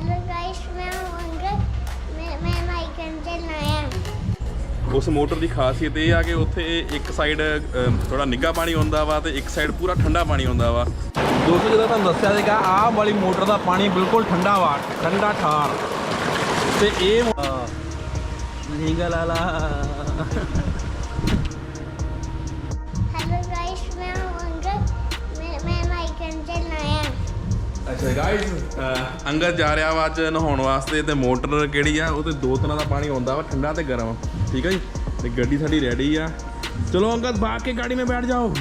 Hello guys मैं हूं अंगद मैं मैं माइकन चलना है ਉਸ ਮੋਟਰ ਦੀ ਖਾਸੀਅਤ ਇਹ ਆ ਕਿ ਉੱਥੇ ਇੱਕ ਸਾਈਡ ਥੋੜਾ ਨਿੱਘਾ ਪਾਣੀ ਆਉਂਦਾ ਵਾ ਤੇ ਇੱਕ ਸਾਈਡ ਪੂਰਾ ਠੰਡਾ ਪਾਣੀ ਆਉਂਦਾ ਵਾ ਦੋਸਤੋ ਜਦੋਂ ਤੁਹਾਨੂੰ ਦੱਸਿਆ ਸੀਗਾ ਆਹ ਵਾਲੀ ਮੋਟਰ ਦਾ ਪਾਣੀ ਬਿਲਕੁਲ ਠੰਡਾ ਵਾ ਠੰਡਾ ਠਾਰ ਤੇ ਇਹ ਲੀਗਾ ਲਾ ਅੱਛਾ ਗਾਇਸ ਅੰਗਦ ਜਾ ਰਿਹਾ ਵਾ ਨਹਾਉਣ ਵਾਸਤੇ ਤੇ ਮੋਟਰ ਕਿਹੜੀ ਆ? ਉਹ ਤੇ ਦੋ ਤਰ੍ਹਾਂ ਦਾ ਪਾਣੀ ਆਉਂਦਾ ਵਾ, ਠੰਡਾ ਤੇ ਗਰਮ। ਠੀਕ ਹੈ ਜੀ? ਤੇ ਗੱਡੀ ਸਾਡੀ ਰੈਡੀ ਆ। ਚਲੋ ਅੰਗਦ ਬਾਗ ਕੇ ਗਾੜੀ ਮੇ ਬੈਠ ਜਾਓ।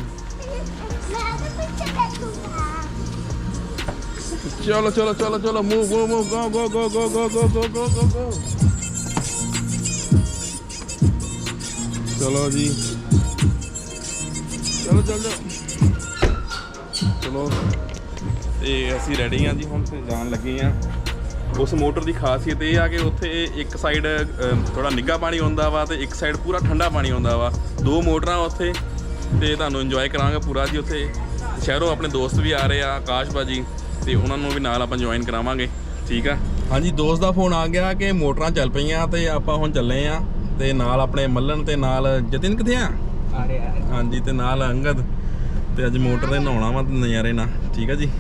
ਚਲੋ ਚਲੋ ਚਲੋ ਚਲੋ ਮੂਵ ਗੋ ਮੂਵ ਗੋ ਗੋ ਗੋ ਗੋ ਗੋ ਗੋ ਗੋ ਗੋ ਗੋ ਗੋ ਚਲੋ ਜੀ। ਚਲੋ ਚਲੋ। ਚਲੋ। ਤੇ ਅਸੀਂ ਰੈਡੀ ਆ ਜੀ ਹੁਣ ਤੇ ਜਾਣ ਲੱਗੇ ਆ ਉਸ ਮੋਟਰ ਦੀ ਖਾਸੀਅਤ ਇਹ ਆ ਕਿ ਉੱਥੇ ਇੱਕ ਸਾਈਡ ਥੋੜਾ ਨਿੱਘਾ ਪਾਣੀ ਆਉਂਦਾ ਵਾ ਤੇ ਇੱਕ ਸਾਈਡ ਪੂਰਾ ਠੰਡਾ ਪਾਣੀ ਆਉਂਦਾ ਵਾ। ਦੋ ਮੋਟਰਾਂ ਉੱਥੇ ਤੇ ਤੁਹਾਨੂੰ ਇੰਜੋਏ ਕਰਾਂਗੇ ਪੂਰਾ ਜੀ ਉੱਥੇ। ਸ਼ਹਿਰੋਂ ਆਪਣੇ ਦੋਸਤ ਵੀ ਆ ਰਹੇ ਆ ਆਕਾਸ਼ ਬਾਜੀ ਤੇ ਉਹਨਾਂ ਨੂੰ ਵੀ ਨਾਲ ਆਪਾਂ ਜੁਆਇਨ ਕਰਾਵਾਂਗੇ। ਠੀਕ ਆ? ਹਾਂਜੀ ਦੋਸਤ ਦਾ ਫੋਨ ਆ ਗਿਆ ਕਿ ਮੋਟਰਾਂ ਚੱਲ ਪਈਆਂ ਤੇ ਆਪਾਂ ਹੁਣ ਚੱਲੇ ਆ ਤੇ ਨਾਲ ਆਪਣੇ ਮੱਲਣ ਤੇ ਨਾਲ ਜਤਿਨ ਕਿੱਥੇ ਆ? ਆ ਰਿਹਾ ਹਾਂਜੀ ਤੇ ਨਾਲ ਅੰਗਦ। ਤੇ ਅੱਜ ਮੋਟਰ ਤੇ ਨਹਾਉਣਾ ਵਾ ਨਜ਼ਾਰੇ ਨਾਲ, ਠੀਕ ਆ ਜੀ?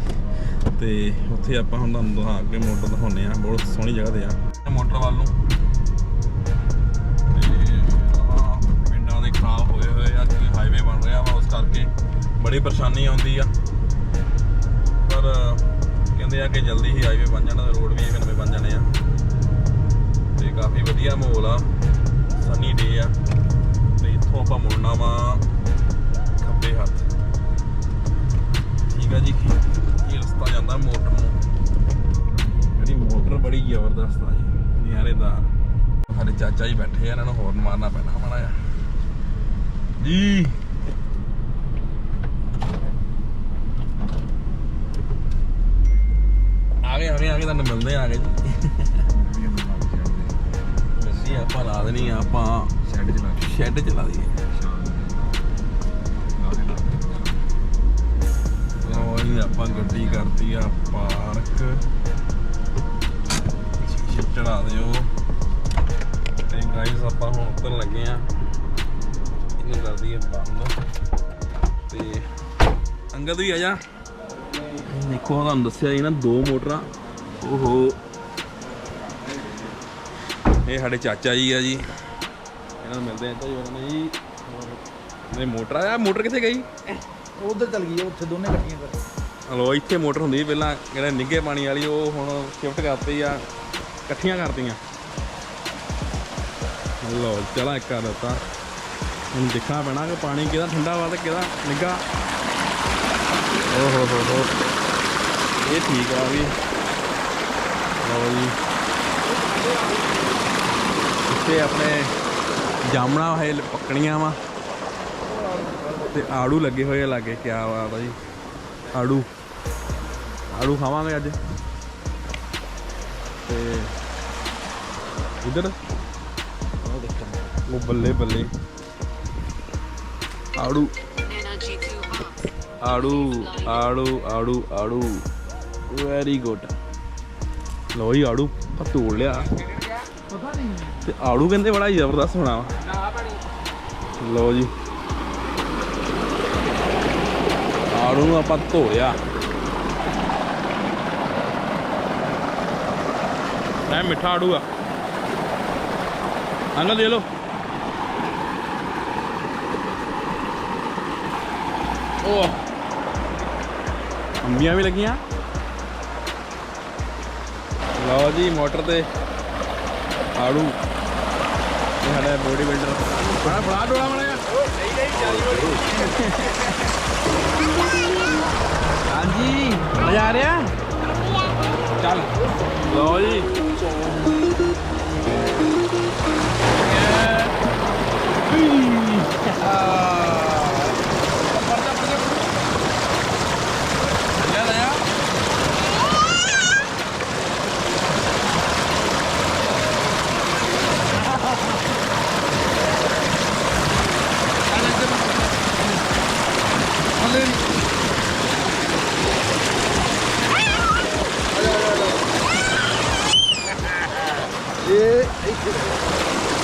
ਤੇ ਉੱਥੇ ਆਪਾਂ ਹੁਣ ਤੁਹਾਨੂੰ ਦਿਖਾ ਕੇ ਮੋਟਰ ਦਿਖਾਉਂਦੇ ਆ ਬਹੁਤ ਸੋਹਣੀ ਜਗ੍ਹਾ ਤੇ ਆ। ਮੋਟਰ ਵੱਲ ਨੂੰ। ਤੇ ਪਿੰਡਾਂ ਦੇ ਖਰਾਬ ਹੋਏ ਹੋਏ ਆ ਕਿ ਹਾਈਵੇ ਬਣ ਰਿਹਾ ਵਾ, ਉਸ ਕਰਕੇ ਬੜੀ ਪਰੇਸ਼ਾਨੀ ਆਉਂਦੀ ਆ। ਪਰ ਕਹਿੰਦੇ ਆ ਕਿ ਜਲਦੀ ਹੀ ਹਾਈਵੇ ਬਣ ਜਾਣਾ ਤੇ ਰੋਡ ਵੀ ਨਵੇਂ ਬਣ ਜਾਣੇ ਆ। ਤੇ ਕਾਫੀ ਵਧੀਆ ਮਾਹੌਲ ਆ ਸਨੀ ਡੇ ਆ। ਤੇ ਇੱਥੋਂ ਆਪਾਂ ਮੁੜਨਾ ਮਾਰਨਾ ਪੈਣਾ ਮਾੜਾ ਜਿਹਾ ਜੀ ਆ ਗਏ ਗਏ ਆ ਗਏ ਤੁਹਾਨੂੰ ਮਿਲਦੇ ਆ ਗਏ ਜੀ ਆਪਾਂ ਲਾ ਦੇਣੀ ਆਪਾਂ ਸ਼ੈੱਡ ਚਲਾ ਸ਼ੈੱਡ ਚਲਾ ਦਈਏ ਉਹੀ ਆਪਾਂ ਗੱਡੀ ਕਰਤੀ ਆ ਪਾਰਕ ਸ਼ੀਸ਼ੇ ਚੜਾ ਦਿਓ ਗਾਈਸ ਆਪਾਂ ਹੁਣ ਉੱਤਰ ਲੱਗੇ ਆ ਇਹਨੂੰ ਕਰ ਦਈਏ ਬੰਦ। ਤੇ ਅੰਗਦ ਵੀ ਆ ਜਾ। ਦੇਖੋ ਤੁਹਾਨੂੰ ਦੱਸਿਆ ਜੀ ਨਾ ਦੋ ਮੋਟਰਾਂ। ਓਹੋ। ਇਹ ਸਾਡੇ ਚਾਚਾ ਜੀ ਆ ਜੀ। ਇਹਨਾਂ ਨੂੰ ਮਿਲਦੇ ਆ ਚਾਚਾ ਜੀ ਉਹਨਾਂ ਨੇ ਜੀ। ਇਹ ਮੋਟਰ ਆ ਮੋਟਰ ਕਿੱਥੇ ਗਈ? ਉਧਰ ਚਲ ਗਈ ਉੱਥੇ ਦੋਨੇ ਇਕੱਠੀਆਂ ਕਰ। ਹਲੋ ਇੱਥੇ ਮੋਟਰ ਹੁੰਦੀ ਪਹਿਲਾਂ ਜਿਹੜੇ ਨਿੱਘੇ ਪਾਣੀ ਵਾਲੀ ਉਹ ਹੁਣ ਸ਼ਿਫਟ ਕਰਤੀ ਆ। ਇਕੱਠੀਆਂ ਕਰਤੀਆਂ। ਲੋ ਚਲਾ ਇੱਕ ਕਰ ਦਿੱਤਾ। ਹੁਣ ਦੇਖਣਾ ਪੈਣਾ ਕਿ ਪਾਣੀ ਕਿਹਦਾ ਠੰਡਾ ਵਾ ਤੇ ਕਿਹਦਾ ਨਿੱਘਾ। ਓ ਹੋ ਹੋ। ਹੋ ਇਹ ਠੀਕ ਆ ਵੀ। ਲਓ ਜੀ। ਇੱਥੇ ਆਪਣੇ ਜਾਮਣਾ ਹੈ ਪੱਕਣੀਆਂ ਵਾ। ਤੇ ਆੜੂ ਲੱਗੇ ਹੋਏ ਆ ਲਾਗੇ ਕੀ ਬਾਤ ਆ ਜੀ। ਆੜੂ। ਆੜੂ ਖਾਵਾਂਗੇ ਅੱਜ। ਤੇ ਇਧਰ ਉਹ ਬੱਲੇ ਬੱਲੇ। ਆੜੂ। ਆੜੂ ਆੜੂ ਆੜੂ ਆੜੂ। ਵੈਰੀ ਗੁੱਡ ਲੋ ਜੀ ਆੜੂ ਤੋੜ ਲਿਆ। ਤੇ ਆੜੂ ਕਹਿੰਦੇ ਬੜਾ ਜ਼ਬਰਦਸਤ ਹੋਣਾ ਵਾ। ਲੋ ਜੀ। ਆੜੂ ਨੂੰ ਆਪਾਂ ਧੋ ਲਿਆ ਐ ਮਿੱਠਾ ਆੜੂ ਆ। ਅੰਗਲ ਦੇ ਲੋ ਉਹ ਅੰਬੀਆਂ ਵੀ ਲੱਗੀਆਂ। ਲਓ ਜੀ, ਮੋਟਰ ਤੇ ਆੜੂ। ਇਹ ਸਾਡਾ ਬੋਡੀ ਬਿਲਡਰ। ਬੜਾ ਬੜਾ ਡੋਲਾ ਬਣਾਇਆ ਹਾਂਜੀ। ਮਜ਼ਾ ਆ ਰਿਹਾ? ਚੱਲ। ਲਓ ਜੀ।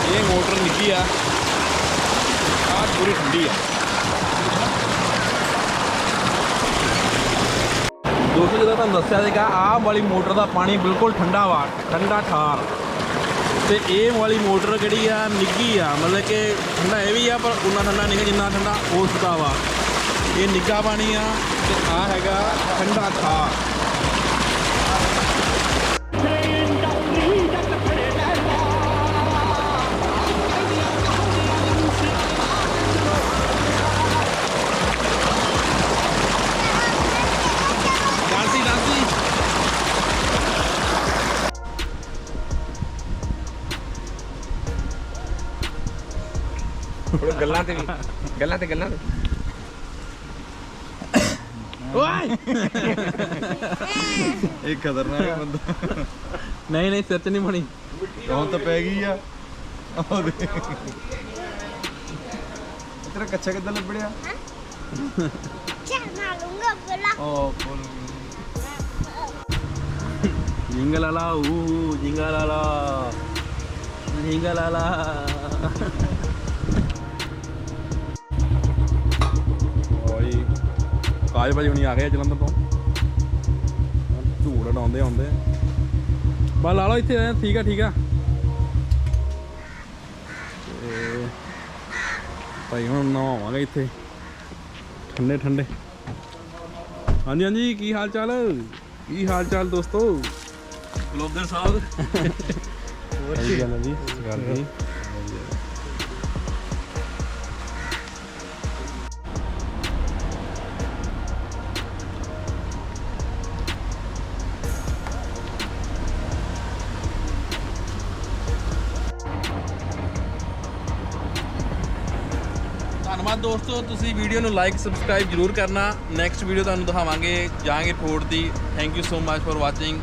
ये मोटर निकली है ਪੂਰੀ ਠੰਡੀ ਆ। ਦੋਸਤੋ ਜਦੋਂ ਤੁਹਾਨੂੰ ਦੱਸਿਆ ਸੀਗਾ, ਆਹ ਵਾਲੀ ਮੋਟਰ ਦਾ ਪਾਣੀ ਬਿਲਕੁਲ ਠੰਡਾ ਵਾ, ਠੰਡਾ ਠਾਰ। ਤੇ ਇਹ ਵਾਲੀ ਮੋਟਰ ਜਿਹੜੀ ਆ ਨਿੱਗੀ ਆ, ਮਤਲਬ ਕਿ ਠੰਡਾ ਇਹ ਵੀ ਆ, ਪਰ ਉਨਾ ਠੰਡਾ ਨਹੀਂ ਜਿੰਨਾ ਠੰਡਾ ਉਸ ਦਾ ਵਾ। ਇਹ ਨਿੱਗਾ ਪਾਣੀ ਆ, ਤੇ ਆ ਹੈਗਾ ਠੰਡਾ ਠਾਰ। ਹੁਣ ਗੱਲਾਂ ਤੇ ਵੀ ਗੱਲਾਂ ਤੇ ਗੱਲਾਂ ਤੇ। ਓਏ! ਇਹ ਖਤਰਨਾਕ ਬੰਦਾ। ਨਹੀਂ ਨਹੀਂ ਸਿਰ ਚ ਨਹੀਂ ਬਣੀ। ਹੁਣ ਤਾਂ ਪੈ ਗਈ ਆ। ਉਹ ਦੇ ਤੇਰਾ ਕੱਚਾ ਕਿੱਦਾਂ ਲੱਭੜਿਆ? ਉਹ ਫੁੱਲ ਜਿੰਗਲਾਲਾ ਊ ਜਿੰਗਲਾਲਾ ਜਿੰਗਲਾਲਾ ਕਾਜ ਭਾਜੀ ਹੁਣੀ ਆ ਗਏ ਜਲੰਧਰ ਤੋਂ। ਝੂੜ ਉਡਾਉਂਦੇ ਆਉਂਦੇ ਬਾ ਲਾ ਲਓ ਇੱਥੇ ਠੀਕ ਆ ਠੀਕ ਆ। ਭਾਈ ਹੁਣ ਨਹਾਵਾਂਗੇ ਇੱਥੇ। ਠੰਡੇ ਠੰਡੇ। ਹਾਂਜੀ ਹਾਂਜੀ, ਕੀ ਹਾਲ ਚਾਲ ਕੀ ਹਾਲ ਚਾਲ ਦੋਸਤੋ? ਬਲੌਗਰ ਸਾਹਿਬ? ਸਹੀ ਗੱਲ ਜੀ ਗੱਲ ਜੀ। ਧੰਨਵਾਦ ਦੋਸਤੋ, ਤੁਸੀਂ ਵੀਡੀਓ ਨੂੰ ਲਾਈਕ ਸਬਸਕ੍ਰਾਈਬ ਜਰੂਰ ਕਰਨਾ। ਨੈਕਸਟ ਵੀਡੀਓ ਤੁਹਾਨੂੰ ਦਿਖਾਵਾਂਗੇ ਜਾਂਗੇ fort the. Thank you so much for watching